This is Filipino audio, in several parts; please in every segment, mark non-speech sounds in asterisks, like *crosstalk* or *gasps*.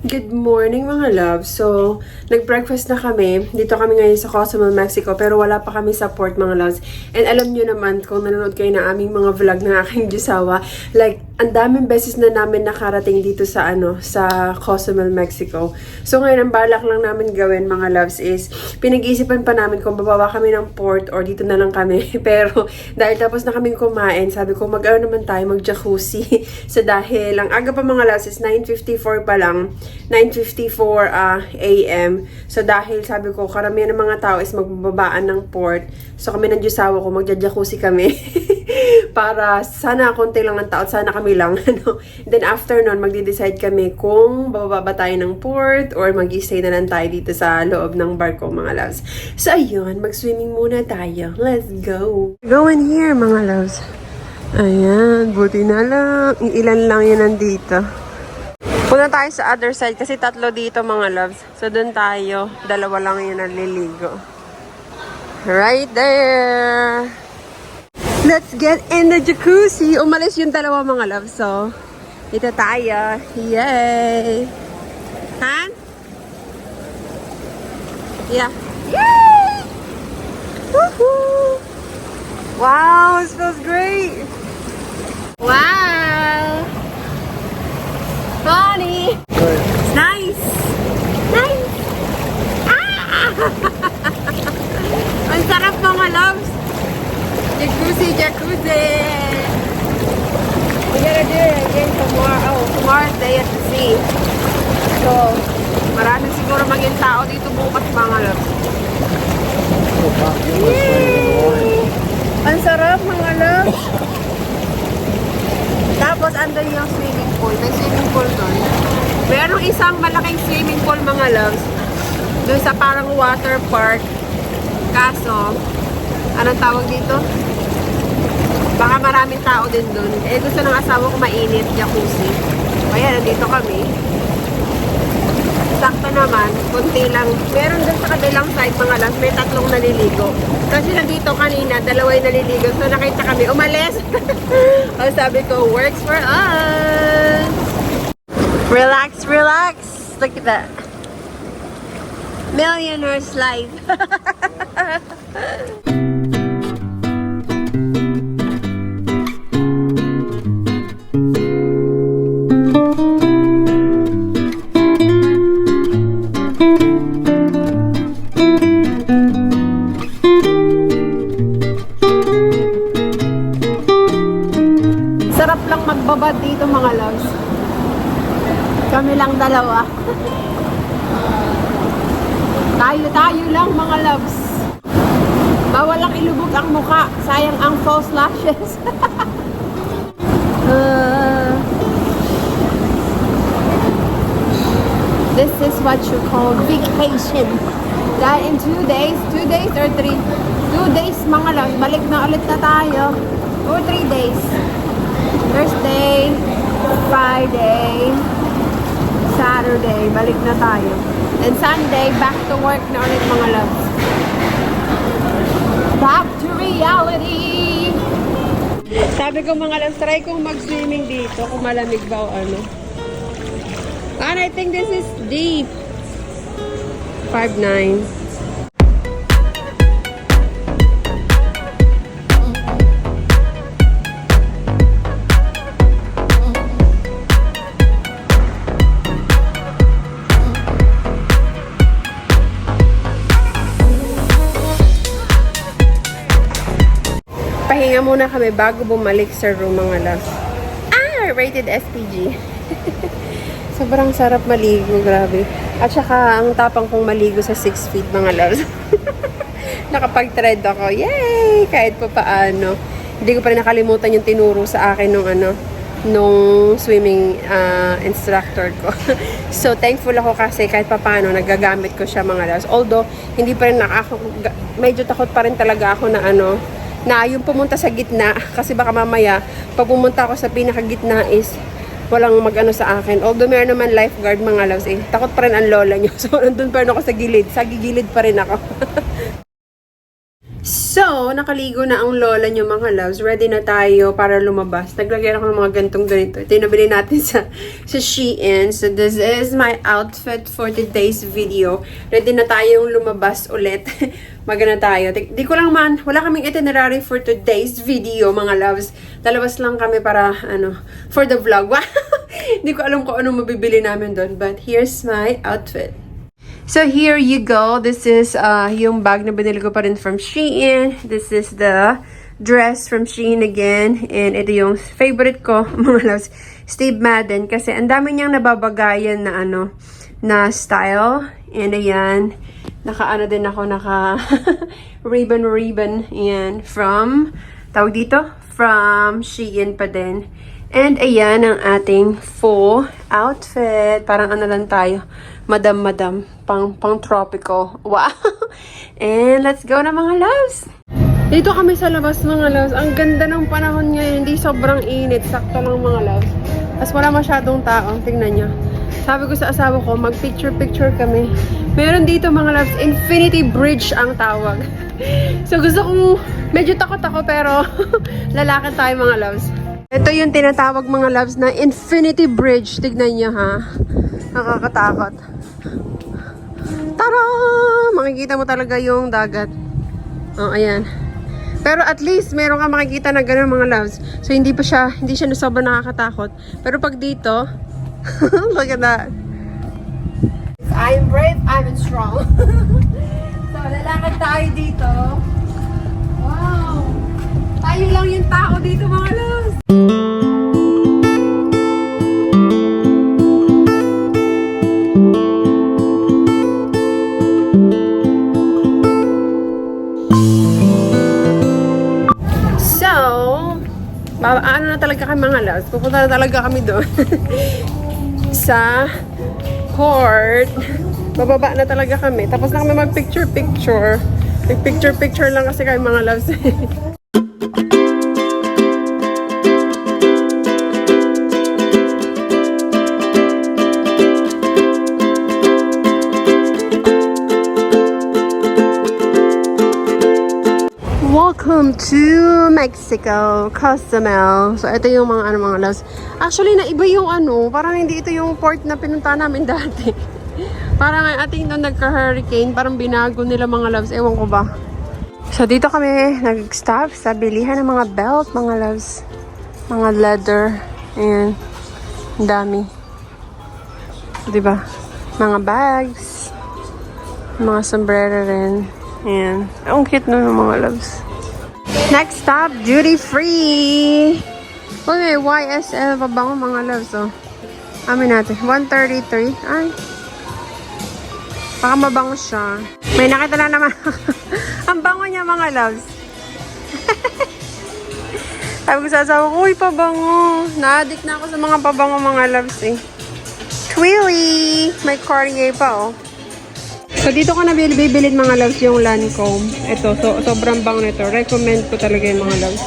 Good morning mga love. So, nag-breakfast na kami. Dito kami ngayon sa Cozumel, Mexico. Pero wala pa kami sa port mga loves. And alam nyo naman, kung nanonood kayo ng aming mga vlog ng aking Diyosawa, like, ang daming beses na namin nakarating dito sa ano, sa Cozumel, Mexico. So, ngayon, ang balak lang namin gawin mga loves is, pinag-iisipan pa namin kung bababa kami ng port or dito na lang kami. *laughs* Pero, dahil tapos na kaming kumain, sabi ko, mag-ano naman tayo, mag-jacuzzi. *laughs* so, dahil, ang aga pa mga loves is 9.54 pa lang. 9.54 uh, a.m. So, dahil sabi ko, karamihan ng mga tao is magbababaan ng port. So, kami ng Diyosawa ko, magja-jacuzzi kami. *laughs* *laughs* Para sana konti lang ng tao, sana kami lang. *laughs* Ano? Then, after nun, magde-decide kami kung bababa ba tayo ng port or mag-stay na lang tayo dito sa loob ng barko, mga loves. So, ayun, mag-swimming muna tayo. Let's go! Go in here, mga loves. Ayan, buti na lang. Ilan lang yun nandito. Punta tayo sa other side kasi tatlo dito mga loves. So doon tayo, dalawa lang yung naliligo. Right there! Let's get in the jacuzzi! Umalis yung dalawa mga loves. So, dito tayo. Yay! Han? Yeah. Yay! Woohoo! Wow, this feels great! Wow! Funny! It's nice! Nice! Ah! Ang sarap mga loves! Jacuzzi, jacuzzi! We gotta do it again tomorrow. Oh, tomorrow's day at the sea. So, maraming siguro maging tao dito bukas mga loves. Yay! Ang sarap mga loves! Tapos, andun yung swimming pool. May swimming pool doon. Merong isang malaking swimming pool, mga loves. Doon sa parang water park. Kaso, anong tawag dito? Baka maraming tao din doon. Eh, gusto ng asawa ko mainit, jacuzzi. Kaya, nandito kami. Sakto naman, kunti lang. Meron doon sa kabilang side, mga loves, may tatlong naliligo. Kasi nandito kanina, dalawa yung naliligo. So, nakita kami, umalis. *laughs* o, sabi ko, works for us. Relax, relax. Look at that. Millionaire's life. *laughs* Kami lang dalawa. Tayo-tayo lang mga loves. Bawal lang ilubog ang muka. Sayang ang false lashes. *laughs* Uh, this is what you call vacation. Dahil in two days, two days or three, two days mga loves, balik na ulit na tayo. Or three days. Thursday, Friday, Saturday, balik na tayo. And Sunday, back to work na ulit mga loves. Back to reality! Sabi ko mga loves, try kong mag-swimming dito kung malamig ba o ano. And I think this is deep. 5'9". Pahinga muna kami bago bumalik sa room mga loves. Ah! Rated SPG. *laughs* Sobrang sarap maligo, grabe. At saka, ang tapang kong maligo sa 6 feet mga loves. *laughs* Nakapag-tread ako. Yay! Kahit pa paano. Hindi ko pa rin nakalimutan yung tinuro sa akin nung ano, nung swimming ah, instructor ko. *laughs* so, thankful ako kasi kahit pa paano, nagagamit ko siya mga loves. Although, hindi pa rin nakaka... Medyo takot pa rin talaga ako na ano, na yung pumunta sa gitna kasi baka mamaya pag pumunta ako sa pinakagitna is walang magano sa akin. Although meron naman lifeguard mga loves eh. Takot pa rin ang lola nyo. *laughs* So nandun pa rin ako sa gilid. Sa gigilid pa rin ako. *laughs* so nakaligo na ang lola nyo mga loves. Ready na tayo para lumabas. Naglagay ako ng mga gantong ganito. Ito yung nabili natin sa, sa Shein. So, this is my outfit for today's video. Ready na tayong lumabas ulit. *laughs* Magana tayo. Di, di ko lang man, wala kaming itinerary for today's video mga loves. Lalabas lang kami para, ano, for the vlog. *laughs* Hindi ko alam kung anong mabibili namin doon. But here's my outfit. So here you go. This is uh, yung bag na binili ko pa rin from Shein. This is the dress from Shein again. And ito yung favorite ko, *laughs* mga loves, Steve Madden. Kasi ang dami niyang nababagayan na ano, na style. And ayan, naka ano din ako, naka *laughs* ribbon ribbon. Ayan, from, tawag dito, from Shein pa din. And ayan ang ating full outfit. Parang ano lang tayo, madam-madam, pang, pang tropical. Wow! *laughs* And let's go na mga loves! Dito kami sa labas mga loves. Ang ganda ng panahon ngayon. Hindi sobrang init. Sakto lang mga loves. Tapos wala masyadong tao. Tingnan nyo. Sabi ko sa asawa ko, mag-picture-picture kami. Meron dito mga loves, Infinity Bridge ang tawag. *laughs* so gusto kong, medyo takot ako pero *laughs* lalakad tayo mga loves. Ito yung tinatawag mga loves na Infinity Bridge. Tignan nyo ha. Nakakatakot. Tara! Makikita mo talaga yung dagat. Oh, ayan. Pero at least meron ka makikita na ganun mga loves. So hindi pa siya, hindi siya sobrang nakakatakot. Pero pag dito, *laughs* look at that. I'm brave, I'm strong. *laughs* so lalakad tayo dito. Wow! Tayo lang yung tao dito mga loves. Talaga kami mga loves? Pupunta na talaga kami doon. *laughs* sa court. Bababa na talaga kami. Tapos na kami mag-picture-picture. Nag-picture-picture lang kasi kami mga loves. *laughs* To Mexico, Cozumel. So, ito yung mga ano mga loves. Actually, naiba yung ano, parang hindi ito yung port na pinunta namin *laughs* dati. parang I think nung nagka-hurricane, parang binago nila mga loves. Ewan ko ba. So, dito kami nag-stop sa bilihan ng mga belt, mga loves. Mga leather. Ayan. Dami. Diba? Mga bags. Mga sombrero rin. Ayan. Ang cute nun ng mga loves. Next stop, duty free. Uy, may YSL pa ba mga loves, oh. Amin natin. 133. Ay. Baka mabango siya. May nakita na naman. *laughs* Ang bango niya, mga loves. *laughs* Sabi ko sa asawa ko, uy, pabango. Na-addict na ako sa mga pabango, mga loves, eh. Twilly! May Cartier pa, oh. So, dito ko na bil- bibilin mga loves yung Lancome. Ito, so, sobrang bang nito. Recommend ko talaga yung mga loves.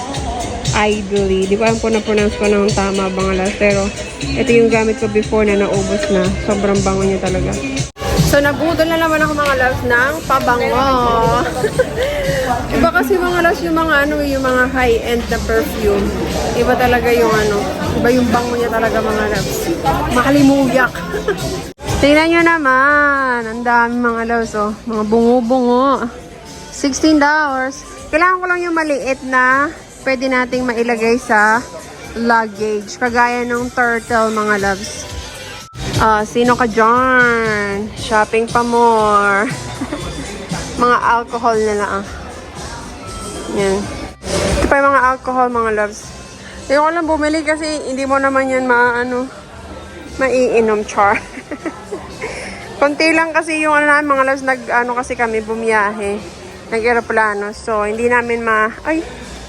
Idly. Di ko alam po na-pronounce ko ng tama mga loves. Pero, ito yung gamit ko before na naubos na. Sobrang bango niya talaga. So, nabudol na naman ako mga loves ng pabango. Iba kasi mga loves yung mga ano, yung mga high-end na perfume. Iba talaga yung ano, iba yung bango niya talaga mga loves. Makalimuyak. *laughs* Tingnan nyo naman. Ang dami mga loves, oh. Mga bungo-bungo. $16. Kailangan ko lang yung maliit na pwede nating mailagay sa luggage. Kagaya ng turtle, mga loves. Ah, sino ka dyan? Shopping pa more. *laughs* mga alcohol na lang. Yan. Ito pa yung mga alcohol, mga loves. Ayoko lang bumili kasi hindi mo naman yan maano, maiinom, char. *laughs* Konti lang kasi yung ano namin, mga loves, nag, ano kasi kami, bumiyahe. Nag-aeroplano. So, hindi namin ma... Ay,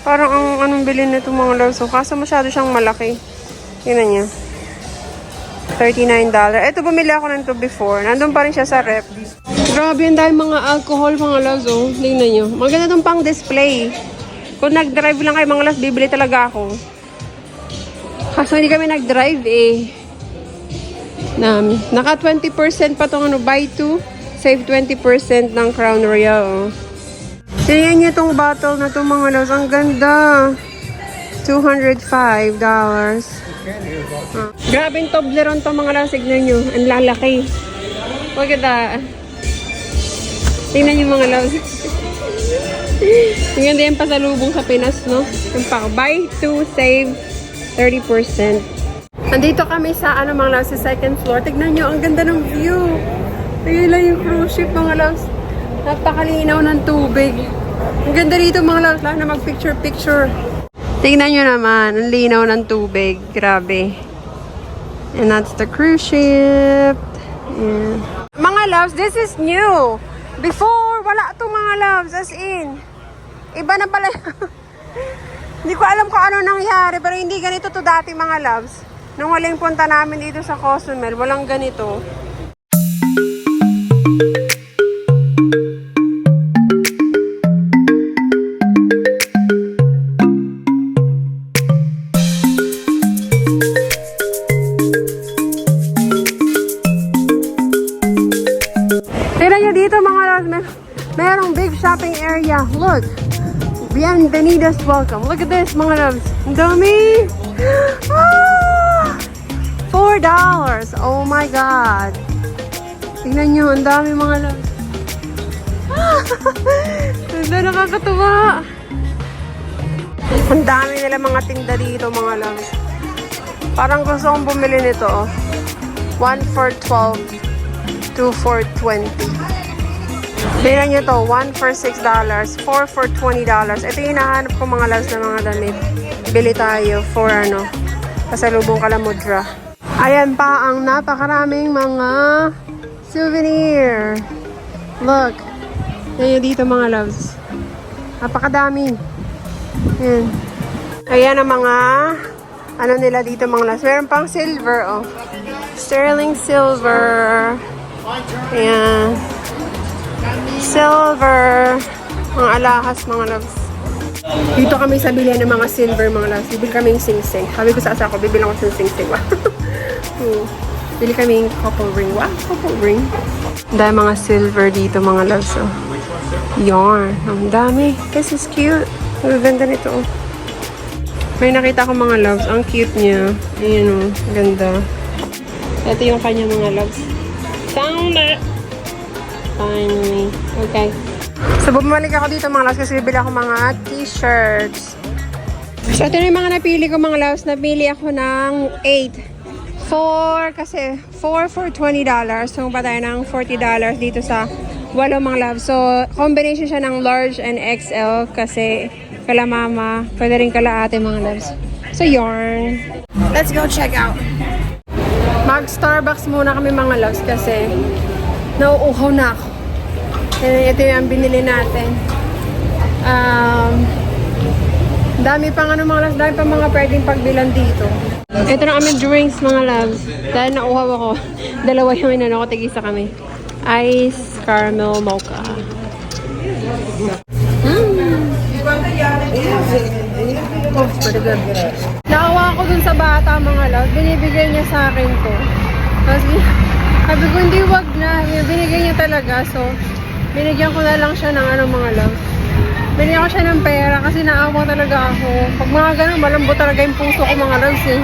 parang ang anong bilhin nito mga loves. So, kaso masyado siyang malaki. Tingnan niyo. $39. Ito, bumili ako nito before. Nandun pa rin siya sa rep. Grabe, ang dami mga alcohol, mga loves, oh. Tingnan nyo. Maganda itong pang display. Kung nag-drive lang kayo, mga loves, bibili talaga ako. Kaso hindi kami nag-drive, eh. Nami. Naka 20% pa tong ano, buy two, save 20% ng Crown Royal, oh. Tingnan niyo itong bottle na itong mga loves. Ang ganda. $205. Ah. Grabing Toblerone to mga loves. Tignan nyo. Ang lalaki. Look at that. Tingnan nyo mga loves. Ang *laughs* ganda yung pasalubong sa Pinas, no? Yung pa, buy two, save 30%. Nandito kami sa, ano mga loves, sa second floor. Tignan nyo, ang ganda ng view. Tignan lang yung cruise ship, mga loves. Napakalinaw ng tubig. Ang ganda dito, mga loves. Lalo na mag-picture-picture. Tignan nyo naman, ang linaw ng tubig. Grabe. And that's the cruise ship. Yeah. Mga loves, this is new. Before, wala to mga loves, as in. Iba na pala. *laughs* hindi ko alam kung ano nangyari, pero hindi ganito to dati mga loves. Nung huling punta namin dito sa Cozumel, walang ganito. Tignan nyo dito mga loves, may, merong big shopping area. Look. Bienvenidos welcome. Look at this mga loves. Ang. *gasps* Ah! Four dollars. Oh my God. Tignan nyo, ang dami mga loves. *laughs* Ganda, nakakatuwa. Ang dami nila mga tinda dito mga loves. Parang gusto kong bumili nito. Oh. One for 12. 2 for 20. Tingnan nyo to, 1 for $6, 4 for $20. Ito yung hinahanap ko mga loves na mga damit. Bili tayo for ano, pasalubong kalamudra. Ayan pa ang napakaraming mga souvenir. Look. Ayan dito mga loves. Napakadami. Ayan. Ayan ang mga ano nila dito mga loves. Meron pang silver, oh. Sterling silver. Ayan. Silver. Mga alahas, mga loves. Dito kami sa bilihan ng mga silver, mga loves. Bibili kaming sing-sing. Sabi ko sa asa ko, bibili ako sa sing-sing. *laughs* Hmm. Bili kaming couple ring. Wow, couple ring. Dahil mga silver dito, mga loves. Oh. Yarn. Ang dami. This is cute. Ang ganda nito. Oh. May nakita ko mga loves. Ang cute niya. Ayan oh. Ganda. Ito yung kanya mga loves. Found it! Finally. Okay. So, bumalik ako dito mga loves kasi bibili ako mga t-shirts. So, ito yung mga napili ko mga loves. Napili ako ng 8. 4 kasi 4 for $20. So, pa tayo ng $40 dito sa walo mga loves. So, combination siya ng large and XL kasi kala mama, pwede rin kala ate mga loves. So, yarn. Let's go check out. Mag-Starbucks muna kami mga loves kasi nauuhaw na ako. And ito yung binili natin. Um, dami pang ano mga loves, dami pang mga pwedeng pagbilan dito. Ito na kami drinks mga loves. Dahil nauuhaw ako. *laughs* Dalawa yung inano ko, tigisa kami. Ice caramel mocha. Mm. Oh, pretty good. Naawa ako dun sa bata mga loves. Binibigay niya sa akin to. Tapos, *laughs* sabi ko, hindi wag na. Binigay niya talaga. So, binigyan ko na lang siya ng ano mga loves. Binigyan ko siya ng pera kasi naawa talaga ako. Pag mga ganun, malambot talaga yung puso ko mga loves eh.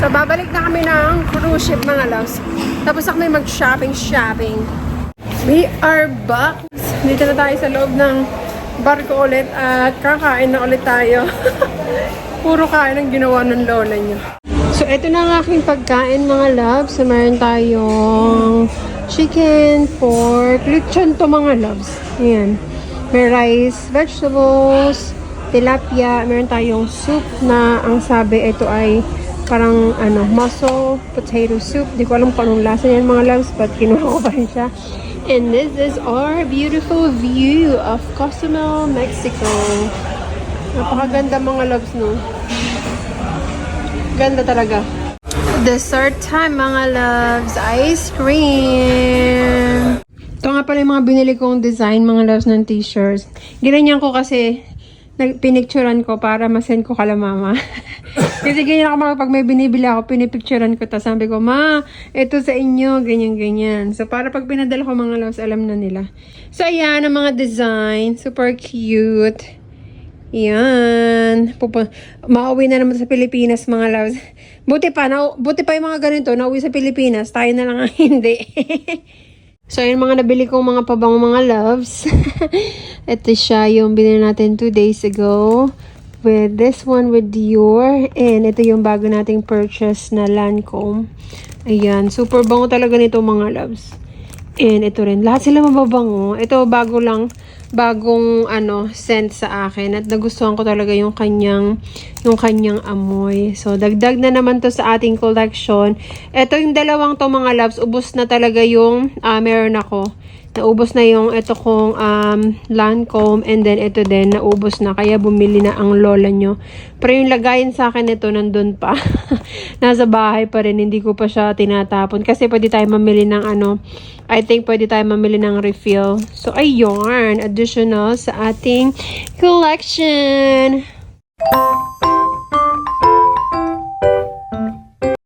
So, babalik na kami ng cruise ship mga loves. Tapos na kami mag-shopping, shopping. We are back. Dito na tayo sa loob ng barko ulit at kakain na ulit tayo. *laughs* Puro kain ang ginawa ng lola niyo. So, ito na ang aking pagkain mga loves. So, meron tayong chicken, pork, lechon to mga loves. Ayan. May rice, vegetables, tilapia. Meron tayong soup na ang sabi ito ay parang ano, mussel potato soup. Di ko alam kung anong lasa niyan mga loves, but kinuha ko pa rin siya. And this is our beautiful view of Cozumel, Mexico. Napakaganda mga loves, no? Ganda talaga. Dessert time, mga loves. Ice cream. Ito nga pala yung mga binili kong design, mga loves, ng t-shirts. Ginanyan ko kasi pinicturean ko para masend ko kala mama. *laughs* Kasi ganyan ako mga pag may binibili ako, pinipicturean ko. Tapos sabi ko, ma, ito sa inyo, ganyan, ganyan. So, para pag pinadala ko mga loves, alam na nila. So, ayan, ang mga design. Super cute. Yan. Pupu- Mauwi na naman sa Pilipinas, mga loves. Buti pa, na, buti pa yung mga ganito, nauwi sa Pilipinas. Tayo na lang ang *laughs* hindi. So, yun mga nabili kong mga pabango mga loves. *laughs* Ito siya yung binili natin two days ago. With this one with Dior. And ito yung bago nating purchase na Lancome. Ayan. Super bango talaga nito mga loves. And ito rin. Lahat sila mababango. Ito bago lang. Bagong ano, scent sa akin. At nagustuhan ko talaga yung kanyang, yung kanyang amoy. So, dagdag na naman to sa ating collection. Ito yung dalawang to mga loves. Ubus na talaga yung ah, meron ako. Naubos na yung ito kong um, Lancome and then ito din naubos na kaya bumili na ang lola nyo. Pero yung lagayan sa akin ito nandun pa. *laughs* Nasa bahay pa rin, hindi ko pa siya tinatapon. Kasi pwede tayo mamili ng ano, I think pwede tayo mamili ng refill. So ayun, additional sa ating collection.